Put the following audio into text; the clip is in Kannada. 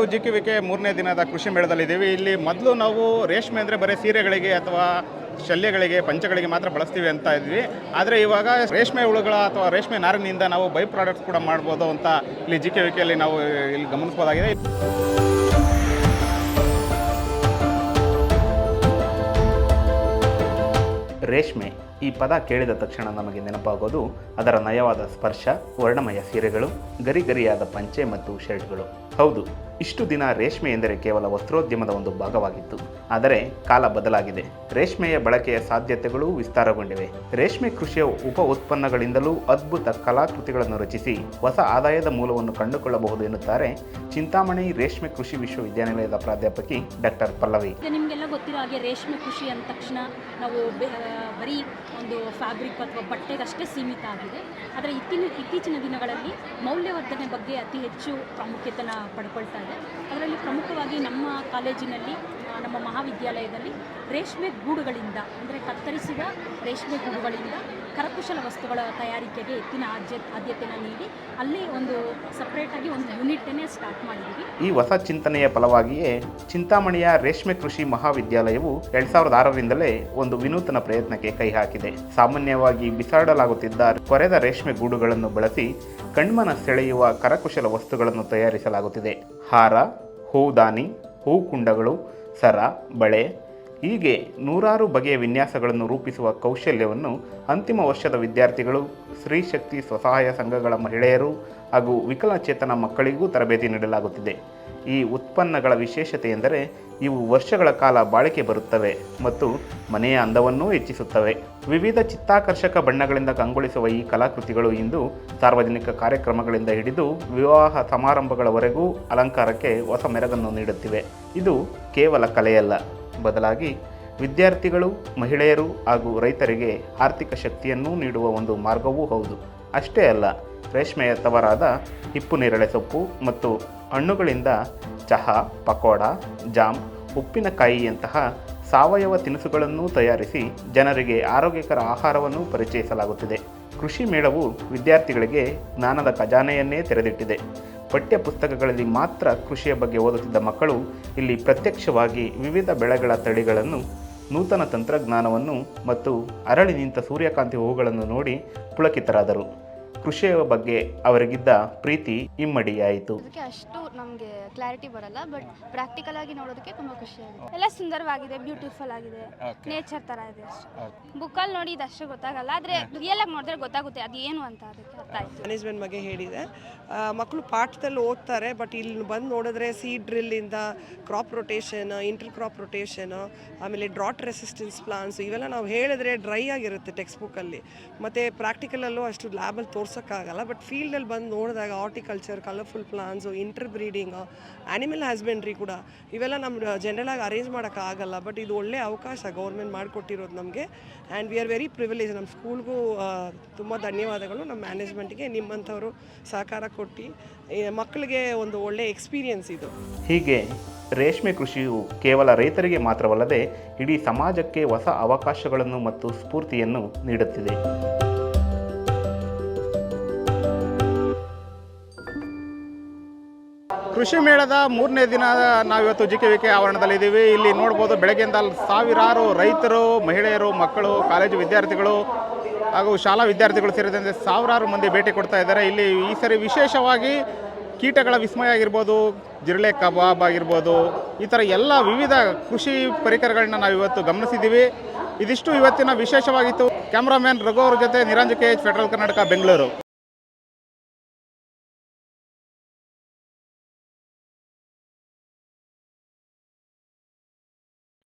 ಇವತ್ತು ಜಿ ಮೂರನೇ ದಿನದ ಕೃಷಿ ಮೇಳದಲ್ಲಿದ್ದೀವಿ ಇಲ್ಲಿ ಮೊದಲು ನಾವು ರೇಷ್ಮೆ ಅಂದರೆ ಬರೀ ಸೀರೆಗಳಿಗೆ ಅಥವಾ ಶಲ್ಯಗಳಿಗೆ, ಪಂಚಗಳಿಗೆ ಮಾತ್ರ ಬಳಸ್ತೀವಿ ಅಂತ ಇದ್ವಿ. ಆದರೆ ಇವಾಗ ರೇಷ್ಮೆ ಹುಳುಗಳ ಅಥವಾ ರೇಷ್ಮೆ ನಾರಿನಿಂದ ನಾವು ಬೈ ಪ್ರಾಡಕ್ಟ್ಸ್ ಕೂಡ ಮಾಡ್ಬೋದು ಅಂತ ಇಲ್ಲಿ ಜಿ ಕೆ ನಾವು ಇಲ್ಲಿ ಗಮನಿಸ್ಬೋದಾಗಿದೆ. ರೇಷ್ಮೆ ಈ ಪದ ಕೇಳಿದ ತಕ್ಷಣ ನಮಗೆ ನೆನಪಾಗೋದು ಅದರ ನಯವಾದ ಸ್ಪರ್ಶ, ವರ್ಣಮಯ ಸೀರೆಗಳು, ಗರಿಗರಿಯಾದ ಪಂಚೆ ಮತ್ತು ಶರ್ಟ್ಗಳು. ಹೌದು ಇಷ್ಟು ದಿನ ರೇಷ್ಮೆ ಎಂದರೆ ಕೇವಲ ವಸ್ತ್ರೋದ್ಯಮದ ಒಂದು ಭಾಗವಾಗಿತ್ತು. ಆದರೆ ಕಾಲ ಬದಲಾಗಿದೆ. ರೇಷ್ಮೆಯ ಬಳಕೆಯ ಸಾಧ್ಯತೆಗಳು ವಿಸ್ತಾರಗೊಂಡಿವೆ. ರೇಷ್ಮೆ ಕೃಷಿಯ ಉಪ ಉತ್ಪನ್ನಗಳಿಂದಲೂ ಅದ್ಭುತ ಕಲಾಕೃತಿಗಳನ್ನು ರಚಿಸಿ ಹೊಸ ಆದಾಯದ ಮೂಲವನ್ನು ಕಂಡುಕೊಳ್ಳಬಹುದು ಎನ್ನುತ್ತಾರೆ ಚಿಂತಾಮಣಿ ರೇಷ್ಮೆ ಕೃಷಿ ವಿಶ್ವವಿದ್ಯಾನಿಲಯದ ಪ್ರಾಧ್ಯಾಪಕಿ ಡಾಕ್ಟರ್ ಪಲ್ಲವಿ. ನಿಮಗೆಲ್ಲ ಗೊತ್ತಿರೋ ಹಾಗೆ ರೇಷ್ಮೆ ಕೃಷಿ ಅಂದ ತಕ್ಷಣ ನಾವು ಬರೀ ಒಂದು ಫ್ಯಾಬ್ರಿಕ್ ಅಥವಾ ಬಟ್ಟೆಗಷ್ಟೇ ಸೀಮಿತ ಆಗಿದೆ. ಆದರೆ ಇತ್ತೀಚಿನ ದಿನಗಳಲ್ಲಿ ಮೌಲ್ಯವರ್ಧನೆ ಬಗ್ಗೆ ಅತಿ ಹೆಚ್ಚು ಪ್ರಾಮುಖ್ಯತೆನ ಪಡ್ಕೊಳ್ತಾ ಇದೆ ಅದರಲ್ಲಿ ಪ್ರಮುಖವಾಗಿ ನಮ್ಮ ಕಾಲೇಜಿನಲ್ಲಿ ನಮ್ಮ ಮಹಾವಿದ್ಯಾಲಯದಲ್ಲಿ ರೇಷ್ಮೆ ಗೂಡುಗಳಿಂದ, ಅಂದರೆ ಕತ್ತರಿಸಿದ ರೇಷ್ಮೆ ಗೂಡುಗಳಿಂದ ಕರಕುಶಲ ವಸ್ತುಗಳ ತಯಾರಿಕೆಗೆ ಹೆಚ್ಚಿನ ಆದ್ಯ, ಆದ್ಯತೆನ ನೀಡಿ, ಅಲ್ಲಿ ಒಂದು ಸಪ್ರೇಟಾಗಿ ಒಂದು ಯೂನಿಟನ್ನೇ ಸ್ಟಾರ್ಟ್ ಮಾಡಿದ್ದೀವಿ ಈ ಹೊಸ ಚಿಂತನೆಯ ಫಲವಾಗಿಯೇ ಚಿಂತಾಮಣಿಯ ರೇಷ್ಮೆ ಕೃಷಿ ಮಹಾವಿದ್ಯಾಲಯವು ಎರಡ್ ಸಾವಿರದ ಆರರಿಂದಲೇ ಒಂದು ವಿನೂತನ ಪ್ರಯತ್ನಕ್ಕೆ ಕೈ ಹಾಕಿದೆ. ಸಾಮಾನ್ಯವಾಗಿ ಬಿಸಾಡಲಾಗುತ್ತಿದ್ದ ಕೊರೆದ ರೇಷ್ಮೆ ಗೂಡುಗಳನ್ನು ಬಳಸಿ ಕಣ್ಮನ ಸೆಳೆಯುವ ಕರಕುಶಲ ವಸ್ತುಗಳನ್ನು ತಯಾರಿಸಲಾಗುತ್ತಿದೆ. ಹಾರ ಹೂದಾನಿ ಹೂಕುಂಡಗಳು ಸರ, ಬಳೆ, ಹೀಗೆ ನೂರಾರು ಬಗೆಯ ವಿನ್ಯಾಸಗಳನ್ನು ರೂಪಿಸುವ ಕೌಶಲ್ಯವನ್ನು ಅಂತಿಮ ವರ್ಷದ ವಿದ್ಯಾರ್ಥಿಗಳು ಸ್ತ್ರೀಶಕ್ತಿ ಸ್ವಸಹಾಯ ಸಂಘಗಳ ಮಹಿಳೆಯರು ಹಾಗೂ ವಿಕಲಚೇತನ ಮಕ್ಕಳಿಗೂ ತರಬೇತಿ ನೀಡಲಾಗುತ್ತಿದೆ. ಈ ಉತ್ಪನ್ನಗಳ ವಿಶೇಷತೆ ಎಂದರೆ ಇವು ವರ್ಷಗಳ ಕಾಲ ಬಾಳಿಕೆ ಬರುತ್ತವೆ ಮತ್ತು ಮನೆಯ ಅಂದವನ್ನೂ ಹೆಚ್ಚಿಸುತ್ತವೆ. ವಿವಿಧ ಚಿತ್ತಾಕರ್ಷಕ ಬಣ್ಣಗಳಿಂದ ಕಂಗೊಳಿಸುವ ಈ ಕಲಾಕೃತಿಗಳು ಇಂದು ಸಾರ್ವಜನಿಕ ಕಾರ್ಯಕ್ರಮಗಳಿಂದ ಹಿಡಿದು ವಿವಾಹ ಸಮಾರಂಭಗಳವರೆಗೂ ಅಲಂಕಾರಕ್ಕೆ ಹೊಸ ಮೆರಗನ್ನು ನೀಡುತ್ತಿವೆ. ಇದು ಕೇವಲ ಕಲೆಯಲ್ಲ. ಬದಲಾಗಿ ವಿದ್ಯಾರ್ಥಿಗಳು, ಮಹಿಳೆಯರು ಹಾಗೂ ರೈತರಿಗೆ ಆರ್ಥಿಕ ಶಕ್ತಿಯನ್ನು ನೀಡುವ ಒಂದು ಮಾರ್ಗವೂ ಹೌದು. ಅಷ್ಟೇ ಅಲ್ಲ ರೇಷ್ಮೆಯ ತವರಾದ ಹಿಪ್ಪು ನೇರಳೆ ಸೊಪ್ಪು ಮತ್ತು ಹಣ್ಣುಗಳಿಂದ ಚಹಾ, ಪಕೋಡ, ಜಾಮ್, ಉಪ್ಪಿನಕಾಯಿಯಂತಹ ಸಾವಯವ ತಿನಿಸುಗಳನ್ನು ತಯಾರಿಸಿ ಜನರಿಗೆ ಆರೋಗ್ಯಕರ ಆಹಾರವನ್ನು ಪರಿಚಯಿಸಲಾಗುತ್ತಿದೆ. ಕೃಷಿ ಮೇಳವು ವಿದ್ಯಾರ್ಥಿಗಳಿಗೆ ಜ್ಞಾನದ ಖಜಾನೆಯನ್ನೇ ತೆರೆದಿಟ್ಟಿದೆ. ಪಠ್ಯ ಪುಸ್ತಕಗಳಲ್ಲಿ ಮಾತ್ರ ಕೃಷಿಯ ಬಗ್ಗೆ ಓದುತ್ತಿದ್ದ ಮಕ್ಕಳು ಇಲ್ಲಿ ಪ್ರತ್ಯಕ್ಷವಾಗಿ ವಿವಿಧ ಬೆಳೆಗಳ ತಳಿಗಳನ್ನು ನೂತನ ತಂತ್ರಜ್ಞಾನವನ್ನು ಮತ್ತು ಅರಳಿ ನಿಂತ ಸೂರ್ಯಕಾಂತಿ ಹೂಗಳನ್ನು ನೋಡಿ ಪುಳಕಿತರಾದರು. ಕೃಷಿಯ ಬಗ್ಗೆ ಅವರಿಗಿದ್ದ ಪ್ರೀತಿ ಇಮ್ಮಡಿಯಾಯಿತು. ಅದಕ್ಕೆ ಅಷ್ಟು ನಮಗೆ ಕ್ಲಾರಿಟಿ ಬರಲ್ಲ ಬಟ್ ಪ್ರಾಕ್ಟಿಕಲ್ ಆಗಿ ನೋಡೋದಕ್ಕೆ ತುಂಬಾ ಖುಷಿ ಆಗುತ್ತೆ. ಎಲ್ಲ ಸುಂದರವಾಗಿದೆ ಬ್ಯೂಟಿಫುಲ್ ಆಗಿದೆ. ನೇಚರ್ ತರ ಇದೆ ಬುಕ್ ಬುಕ್ಕಲ್ಲಿ ನೋಡಿ ಇದಷ್ಟು ಗೊತ್ತಾಗಲ್ಲ ಆದ್ರೆ ರಿಯಲ್ ಆಗಿ ನೋಡಿದ್ರೆ ಗೊತ್ತಾಗುತ್ತೆ ಅದು ಏನು ಅಂತ ಅದಕ್ಕೆ ಅರ್ಥ ಆಯ್ತು. ಮ್ಯಾನೇಜ್ಮೆಂಟ್ ಬಗ್ಗೆ ಹೇಳಿದೆ. ಮಕ್ಕಳು ಪಾಠದಲ್ಲಿ ಓದ್ತಾರೆ ಬಟ್ ಇಲ್ಲಿ ಬಂದು ನೋಡಿದ್ರೆ ಸೀಡ್ ಡ್ರಿಲ್ ಇಂದ crop rotation inter crop rotation ಆಮೇಲೆ ಡ್ರಾಟ್ ರೆಸಿಸ್ಟೆನ್ಸ್ ಪ್ಲಾನ್ಸ್ ಇವೆಲ್ಲ ನಾವು ಹೇಳಿದ್ರೆ ಡ್ರೈ ಆಗಿರುತ್ತೆ ಟೆಕ್ಸ್ಟ್ ಬುಕ್ಕಲ್ಲಿ ಪ್ರಾಕ್ಟಿಕಲ್ ಪ್ರಾಕ್ಟಿಕಲಲ್ಲೂ ಅಷ್ಟು ಲ್ಯಾಬಲ್ಲಿ ತೋರ್ಸೋಕ್ಕಾಗಲ್ಲ ಬಟ್ ಫೀಲ್ಡಲ್ಲಿ ಬಂದು ನೋಡಿದಾಗ horticulture colourful plants inter breeding animal husbandry ಕೂಡ ಇವೆಲ್ಲ ನಮ್ಮ ಜನರಲಾಗಿ ಅರೇಂಜ್ ಮಾಡೋಕ್ಕಾಗಲ್ಲ ಬಟ್ ಇದು ಒಳ್ಳೆ ಅವಕಾಶ ಗೌರ್ಮೆಂಟ್ ಮಾಡಿಕೊಟ್ಟಿರೋದು ನಮಗೆ. And we are very privilege ನಮ್ಮ ಸ್ಕೂಲ್ಗೂ ತುಂಬ ಧನ್ಯವಾದಗಳು. ನಮ್ಮ ಮ್ಯಾನೇಜ್ಮೆಂಟ್ಗೆ ನಿಮ್ಮಂಥವರು ಸಹಕಾರ ಕೊಟ್ಟು ಮಕ್ಕಳಿಗೆ ಒಂದು ಒಳ್ಳೆ ಎಕ್ಸ್ಪೀರಿಯನ್ಸ್ ಇದು. ಹೀಗೆ ರೇಷ್ಮೆ ಕೃಷಿಯು ಕೇವಲ ರೈತರಿಗೆ ಮಾತ್ರವಲ್ಲದೆ ಇಡೀ ಸಮಾಜಕ್ಕೆ ಹೊಸ ಅವಕಾಶಗಳನ್ನು ಮತ್ತು ಸ್ಫೂರ್ತಿಯನ್ನು ನೀಡುತ್ತಿದೆ. ಕೃಷಿ ಮೇಳದ ಮೂರನೇ ದಿನ ನಾವಿವತ್ತು ಜಿ ಕೆ ವಿ ಕೆ ಆವರಣದಲ್ಲಿದ್ದೀವಿ ಇಲ್ಲಿ ನೋಡ್ಬೋದು ಬೆಳಗ್ಗೆಯಿಂದ ಸಾವಿರಾರು ರೈತರು, ಮಹಿಳೆಯರು, ಮಕ್ಕಳು, ಕಾಲೇಜು ವಿದ್ಯಾರ್ಥಿಗಳು ಹಾಗೂ ಶಾಲಾ ವಿದ್ಯಾರ್ಥಿಗಳು ಸೇರಿದಂತೆ ಸಾವಿರಾರು ಮಂದಿ ಭೇಟಿ ಕೊಡ್ತಾ ಇದ್ದಾರೆ. ಇಲ್ಲಿ ಈ ಸರಿ ವಿಶೇಷವಾಗಿ ಕೀಟಗಳ ವಿಸ್ಮಯ ಆಗಿರ್ಬೋದು, ಜಿರಳೆ ಕಬಾಬ್ ಆಗಿರ್ಬೋದು, ಈ ಥರ ಎಲ್ಲ ವಿವಿಧ ಕೃಷಿ ಪರಿಕರಗಳನ್ನ ನಾವು ಇವತ್ತು ಗಮನಿಸಿದ್ದೀವಿ. ಇದಿಷ್ಟು ಇವತ್ತಿನ ವಿಶೇಷವಾಗಿತ್ತು. ಕ್ಯಾಮ್ರಾಮ್ಯಾನ್ ರಘು ಅವ್ರ ಜೊತೆ Niranj K H Federal Karnataka Bengaluru